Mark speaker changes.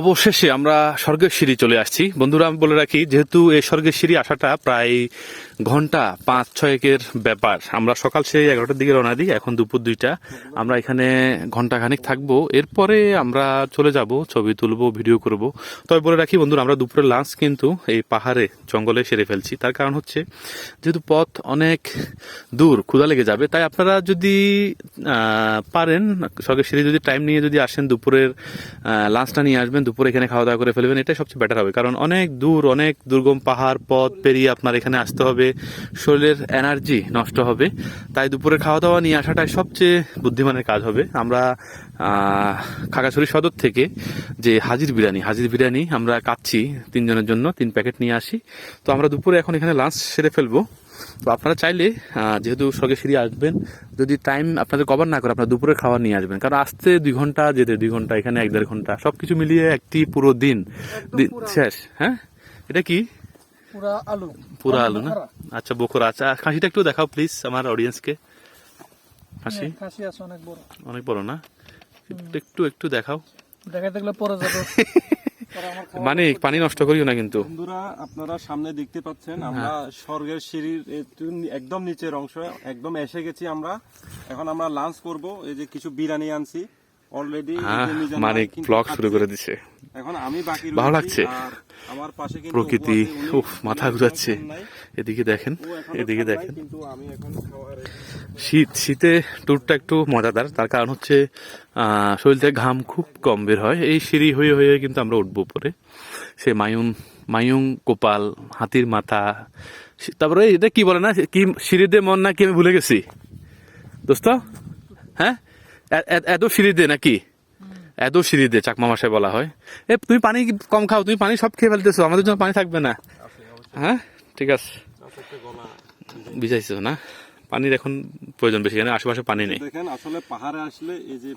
Speaker 1: অবশেষে আমরা স্বর্গের সিঁড়ি চলে আসছি। বন্ধুরা, আমি বলে রাখি, যেহেতু এই স্বর্গের সিঁড়ি আসাটা প্রায় ঘণ্টা পাঁচ ছয়েকের ব্যাপার। আমরা সকাল সেই এগারোটার দিকে রওনা দিই, এখন দুপুর দুইটা। আমরা এখানে ঘণ্টা খানিক থাকব। এরপরে আমরা চলে যাব, ছবি তুলবো, ভিডিও করব। তবে বলে রাখি বন্ধুরা, আমরা দুপুরের লাঞ্চ কিন্তু এই পাহাড়ে, জঙ্গলে সেরে ফেলছি। তার কারণ হচ্ছে, যেহেতু পথ অনেক দূর, ক্ষুধা লেগে যাবে, তাই আপনারা যদি পারেন স্বর্গের সেরে যদি টাইম নিয়ে যদি আসেন দুপুরের লাঞ্চটা নিয়ে আসবেন, দুপুরে এখানে খাওয়া দাওয়া করে ফেলবেন, এটাই সবচেয়ে বেটার হবে। কারণ অনেক দূর, অনেক দুর্গম পাহাড়, পথ পেরিয়ে আপনার এখানে আসতে হবে। শরীরের এনার্জি নষ্ট হবে। তাই দুপুরে খাওয়া দাওয়া নিয়ে আসাটাই সবচেয়ে বুদ্ধিমানের কাজ হবে। আমরা আহ, খাগড়াছড়ি সদর থেকে যে হাজির বিরিয়ানি হাজির বিরিয়ানি আমরা কাচ্ছি তিনজনের জন্য তিন প্যাকেট নিয়ে আসি। তো আমরা দুপুরে এখন এখানে লাঞ্চ সেরে ফেলব। তো আপনারা চাইলে যেহেতু সিঁড়ি আসবেন যদি টাইম আপনাদের কভার না করে আপনারা দুপুরে খাওয়া নিয়ে আসবেন। কারণ আসতে দুই ঘণ্টা যেতে দুই ঘণ্টা এখানে এক দেড় ঘণ্টা সবকিছু মিলিয়ে একটি পুরো দিন। শেষ হ্যাঁ? এটা কি?
Speaker 2: পুরা আলু।
Speaker 1: পুরো আলু না? আচ্ছা বকরা। আচ্ছা খাসিটা একটু দেখাও প্লিজ আমার অডিয়েন্সকে খাসি?
Speaker 2: হ্যাঁ, খাসি আছে অনেক বড়।
Speaker 1: অনেক বড় না? একটু একটু দেখাও।
Speaker 2: দেখা দেখলে পরে যাবে।
Speaker 1: মানে পানি নষ্ট করিও না কিন্তু।
Speaker 3: বন্ধুরা আপনারা সামনে দেখতে পাচ্ছেন আমরা স্বর্গের সিঁড়ির একটু একদম নিচের অংশ একদম এসে গেছি আমরা। এখন আমরা লাঞ্চ করব এই যে কিছু বিরিয়ানি আনছি। অলরেডি
Speaker 1: হ্যাঁ মানিক ব্লগ শুরু করে দিছে।
Speaker 3: এখন আমি বাকি
Speaker 1: ভালো লাগছে।
Speaker 3: আমার পাশে কিন্তু
Speaker 1: প্রকৃতি উফ মাথা ঘুরাচ্ছে। এদিকে দেখেন এদিকে দেখেন। শীত শীতে ট্যুরটা একটু মজাদার তার কারণ হচ্ছে শরীর থেকে ঘাম খুব কম বের হয়। এই সিঁড়ি হয়ে হয়ে কিন্তু আমরা উঠবো উপরে। সে মায়ুন মায়ুং কোপাল হাতির মাথা তারপরে এটা কি বলে না কি সিঁড়ি সিঁড়িতে মন না কি আমি ভুলে গেছি? দোস্ত হ্যাঁ? এত সিঁড়িতে নাকি? এত সিঁড়ি দিয়ে চাকমা মাসায় বলা হয়। এ, তুমি পানি কম খাও, তুমি পানি সব খেয়ে ফেলতেছো, আমাদের জন্য পানি থাকবে না। হ্যাঁ? ঠিক আছে। ভিজাইছো না? পানির এখন প্রয়োজন বেশি এখানে আশেপাশে পানি নেই।
Speaker 3: আসলে পাহাড়ে আসলে এই যে